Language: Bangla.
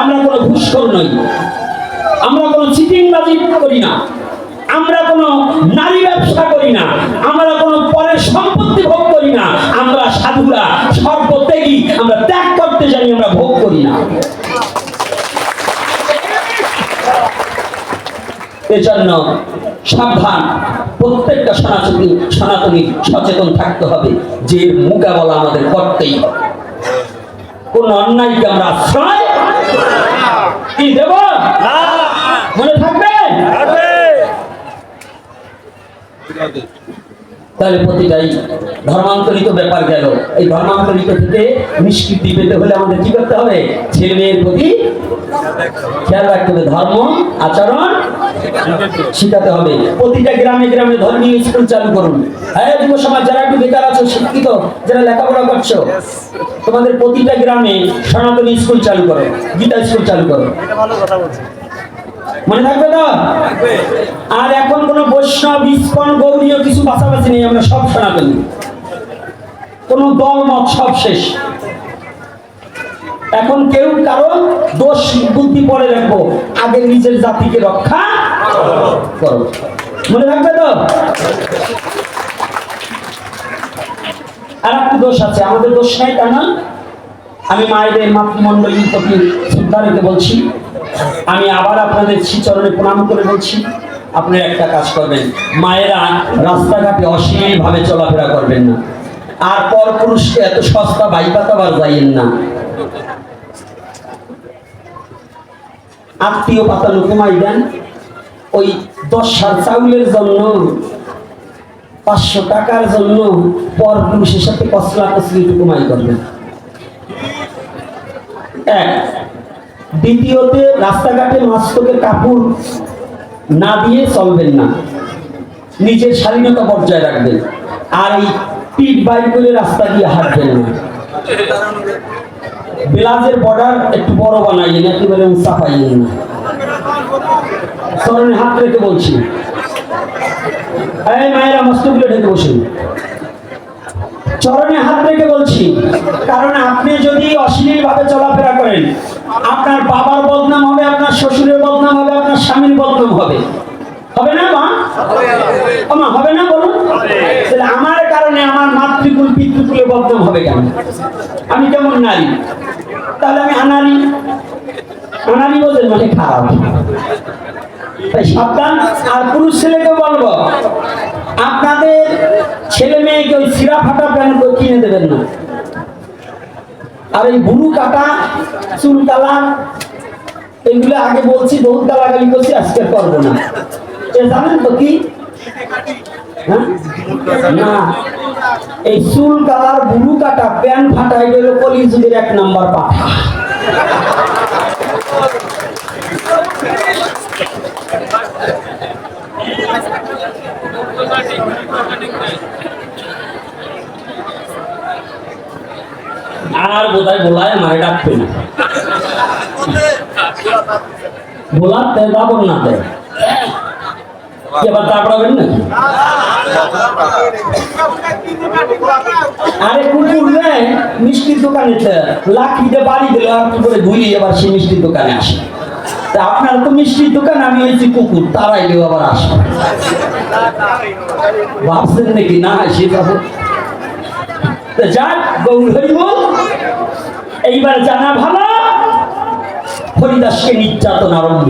আমরা কোনো ঘুষখোর নই। আমরা কোনো চিটিংবাজি করি না। আমরা কোনো নারী ব্যবসা করি না। আমরা কোনো পরের সম্পত্তি ভোগ করি না। আমরা সাধুরা, সর্বত্যাগী। আমরা ত্যাগ করতে জানি, আমরা ভোগ করি না। এজন্য সাবধান। প্রত্যেকটা সনাতনী সনাতনী সচেতন থাকতে হবে। যে মোকাবেলা আমাদের করতেই কোন অন্যায়কে আমরা আশ্রয় কি দেব মনে থাকবে তাহলে প্রতিটাই ধর্মান্তরিত ব্যাপার গেল। এই ধর্মান্তরিত থেকে নিষ্কৃতি পেতে হলে আমাদের কি করতে হবে? ছেলে মেয়ের প্রতি খেয়াল রাখতে হবে। ধর্ম, আচরণ শিখাতে হবে। প্রতিটা গ্রামে গ্রামে ধর্মীয় স্কুল চালু করুন। হ্যাঁ যুব সমাজ, যারা একটু বেকার আছো, শিক্ষিত, যারা লেখাপড়া করছ, তোমাদের প্রতিটা গ্রামে সনাতনী স্কুল চালু করো, গীতা স্কুল চালু করো। মনে থাকবে তো? আর এখন কোন বৈষ্ণব, ইস্কন, গৌরীয় কিছু পাশাপাশি নেই, আমরা সব সনাতনী। কোন দল, মত, সব শেষ। এখন কেউ কারও দোষ, বুদ্ধি পরে রাখব। আগে নিজের জাতিকে রক্ষা করো। মনে থাকবে তো? আর একটু দোষ আছে, আমাদের দোষ নাই তা না আমি মায়েদের মাতৃমণ্ডলীর প্রতি শ্রদ্ধা রেখে বলছি। আমি আবার আপনাদের শ্রীচরণে প্রণাম করে বলছি আপনারা একটা কাজ করবেন। মায়েরা রাস্তাঘাটে অশ্লীল ভাবে চলাফেরা করবেন না। আর পর পুরুষকে এত সস্তা বাইপাতাবার যাইয়েন না। আত্মীয় পাতানো কমাই দেন, ওই দশ সার চাউলের জন্য, পাঁচশো টাকার জন্য পর পুরুষের সাথে কসলা কসলি কমাই করবেন। এক দ্বিতীয়তে, রাস্তাঘাটে মাস্তকের কাপড় না দিয়ে চলবেন না। নিজের স্বাধীনতা বজায় রাখবেন। আর এই পিঠ বাইর করে রাস্তা দিয়ে হাঁটবেন না। ব্লাউজের বর্ডার একটু বড় বানাইয়েন, একেবারে উঁচা পাইয়েন না। স্মরণে হাত রেখে বলছি। এই মায়েরা মস্তগুলো ঢেকে বসুন। চরণে হাত রেখে বলছি, কারণ আপনি যদি অশ্লীল ভাবে চলাফেরা করেন আপনার বাবার বদনাম হবে, আপনার শ্বশুরের বদনাম হবে, আপনার স্বামীর বদনাম হবে। হবে না, মা? মা হবে না, বলুন। তাহলে আমার কারণে আমার মাতৃকুল, পিতৃকুলের বদনাম হবে কেন? আমি কেমন নারী? তাহলে আমি আনারি। আনারি বোঝেন মানে খারাপ। তাই সাবধান, আর পুরুষ ছেলেকে বলব, আপনাদের ছেলে মেয়েকে ওই সিরা ফাটা প্যান্ট কিনে দেবেন না। আর এই বুড়ু কাটা, চুল কালা এগুলো আগে বলছি, বহুত গালাগালি করছি, আজকে করব না। জানেন তো কি? হ্যাঁ? না। এই কাটা, প্যান্ট ফাটা এগুলো কলিযুগের এক নাম্বার পাঠা। আর বোধহয় বলায় মারে ডাকবে না। বলার না আরে কুকুর মিষ্টির দোকানে লাঠিতে বাড়ি দিল আর কি করে ঘুরি সে মিষ্টির দোকানে আসে। তা আপনার তো মিষ্টির দোকান, আমি হয়েছি কুকুর, তারাইলেও আবার আসে ভাবছেন নাকি না, সে যাক এইবার জানা ভালো হরিদাসকে নির্যাতন আরম্ভ।